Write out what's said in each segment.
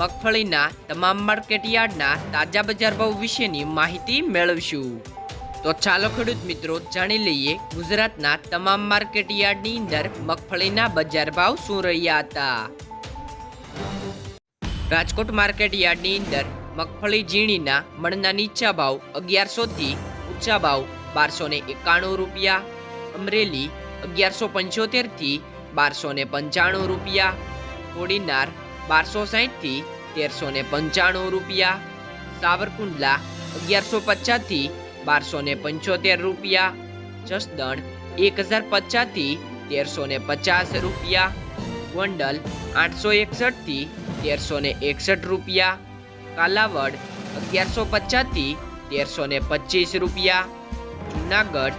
મગફળીના તમામ માર્કેટ યાર્ડના તાજા બજાર ભાવ વિશેની માહિતી મેળવશું. તો ચાલો ખેડૂત મિત્રો જાણી લઈએ ગુજરાતના તમામ માર્કેટ યાર્ડની અંદર મગફળીના બજાર ભાવ શું રહ્યા હતા. રાજકોટ માર્કેટ યાર્ડની અંદર મગફળી ઝીણીના મણના નીચા ભાવ અગિયારસો થી ઊંચા ભાવ બારસો ને એકાણું રૂપિયા, અમરેલી અગિયારસો પંચોતેરથી બારસો ને પંચાણું રૂપિયા, કોડીનાર બારસો સાહીઠથી તેરસો ને પંચાણું રૂપિયા. સાવરકુંડલા અગિયારસો પચાસથી બારસો ને પંચોતેર રૂપિયા. જસદણ એક હજાર પચાસથી તેરસો ને પચાસ રૂપિયા. ગોંડલ આઠસો એકસઠથી તેરસો ને એકસઠ રૂપિયા. કાલાવડ અગિયારસો પચાસથી તેરસો ને પચીસ રૂપિયા. જુનાગઢ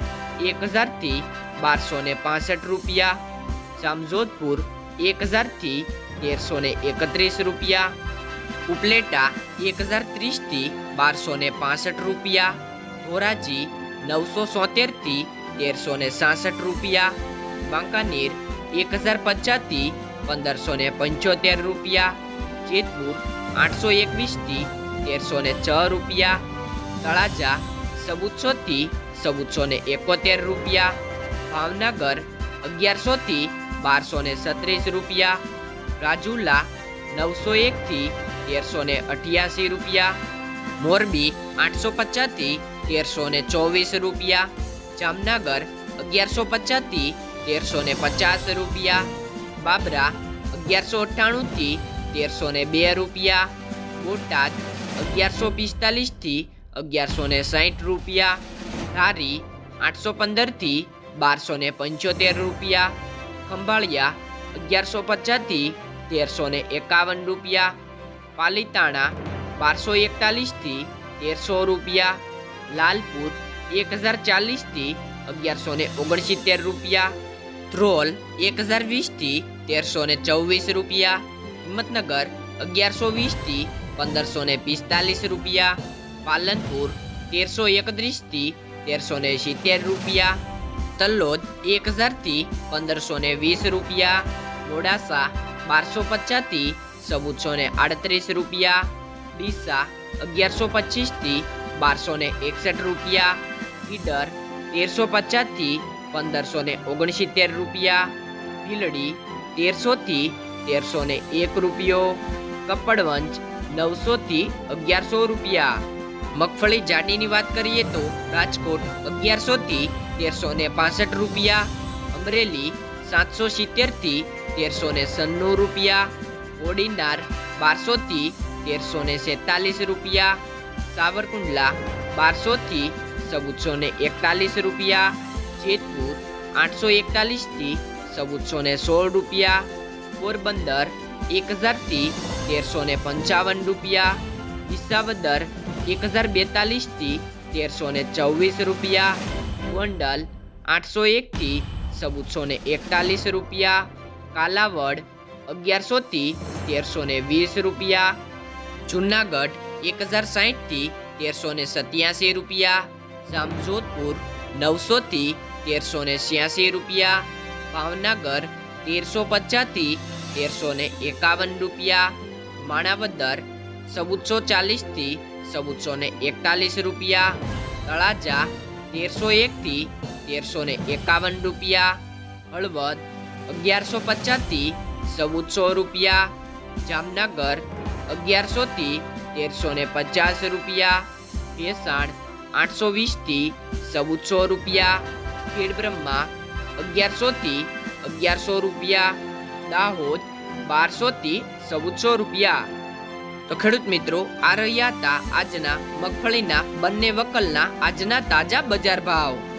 એક હજારથી બારસો ને પાસઠ રૂપિયા. જામજોધપુર એક હજારથી તેરસો ને એકત્રીસ રૂપિયા, ઉપલેટા એક હજાર ત્રીસથી બારસો ને પાસઠ રૂપિયા, ધોરાજી નવસો સોતેરથી તેરસો ને સાસઠ રૂપિયા, વાંકાનેર એક હજાર પચાસથી પંદરસો ને પંચોતેર રૂપિયા, જેતપુર આઠસો એકવીસથી તેરસો ને છ રૂપિયા, તળાજા ચૌદસોથી ચૌદસો ને એકોતેર રૂપિયા, ભાવનગર અગિયારસોથી બારસો ને સત્રીસ રૂપિયા રાજુલા નવસો એકથી તેરસો ને અઠ્યાસી રૂપિયા, મોરબી આઠસો પચાસથી તેરસો ને ચોવીસ રૂપિયા, જામનગર અગિયારસો પચાસથી તેરસો ને પચાસ રૂપિયા, બાબરા અગિયારસો અઠ્ઠાણુંથી તેરસો ને બે રૂપિયા, બોટાદ અગિયારસો પિસ્તાલીસથી અગિયારસો ને સાહીઠ રૂપિયા, ધારી આઠસો પંદરથી બારસો ને પંચોતેર રૂપિયા, ખંભાળિયા અગિયારસો પચાસથી તેરસો ને એકાવન રૂપિયા, પાલીતાણા બારસો એકતાલીસથી તેરસો રૂપિયા, લાલપુર એક હજાર ચાલીસથી અગિયારસો ને ઓગણસિત્તેર રૂપિયા, ધ્રોલ એક હજાર વીસથી તેરસો ને ચોવીસ રૂપિયા, હિંમતનગર અગિયારસો વીસથી પંદરસો ને પિસ્તાલીસ રૂપિયા, પાલનપુર તેરસો એકત્રીસથી તેરસો ને સિત્તેર રૂપિયા તલ્લોદ એક હજારથી પંદરસો ને વીસ રૂપિયા, મોડાસા બારસો પચાસથી ચૌદસો ને આડત્રીસ રૂપિયા, ડીસા અગિયારસો પચીસથી બારસો ને એકસઠ રૂપિયા, ઈડર તેરસો પચાસથી પંદરસો ને ઓગણસિત્તેર રૂપિયા, ભીલડી તેરસોથી તેરસો ને એક રૂપિયો કપડવંચ નવસોથી અગિયારસો રૂપિયા. મગફળી જાડીની વાત કરીએ તો રાજકોટ અગિયારસોથી તેરસો ને પાસઠ રૂપિયા, અમરેલી સાતસો સિત્તેરથી તેરસો ને સન્નું રૂપિયા, ઓડીનાર બારસોથી તેરસો ને સેતાલીસ રૂપિયા, સાવરકુંડલા બારસોથી ચૌદસો ને એકતાલીસ રૂપિયા, જેતપુર આઠસો એકતાલીસથી ચૌદસો ને સોળ રૂપિયા, પોરબંદર એક હજારથી તેરસો ને પંચાવન રૂપિયા, વિસાવદર એક હજાર બેતાલીસથી તેરસો ને ચોવીસ રૂપિયા, ગોંડલ આઠસો એકથી ચૌદસો ને એકતાલીસ રૂપિયા કાલાવડ અગિયારસોથી તેરસો ને વીસ રૂપિયા. જુનાગઢ એક હજાર સાહીઠથી તેરસો ને સત્યાસી રૂપિયા. જામજોધપુર નવસોથી તેરસો ને છ્યાસી રૂપિયા. ભાવનગર, તેરસો પચાસથી તેરસો ને એકાવન રૂપિયા. માણાવદર, ચૌદસો ચાલીસથી ચૌદસો ને એકતાલીસ રૂપિયા. તળાજા, તેરસો એકથી તેરસો ને એકાવન રૂપિયા. હળવદ અગિયારસો પચાસથી ચૌદસો રૂપિયા, જામનગર અગિયારસોથી તેરસો ને પચાસ રૂપિયા, ભેસાણ આઠસો વીસથી ચૌદસો રૂપિયા, ખેડબ્રહ્મા અગિયારસોથી અગિયારસો રૂપિયા, દાહોદ બારસોથી ચૌદસો રૂપિયા. તો ખેડૂત મિત્રો, આ રહ્યા હતા આજના મગફળીના બંને વકલના આજના તાજા બજાર ભાવ.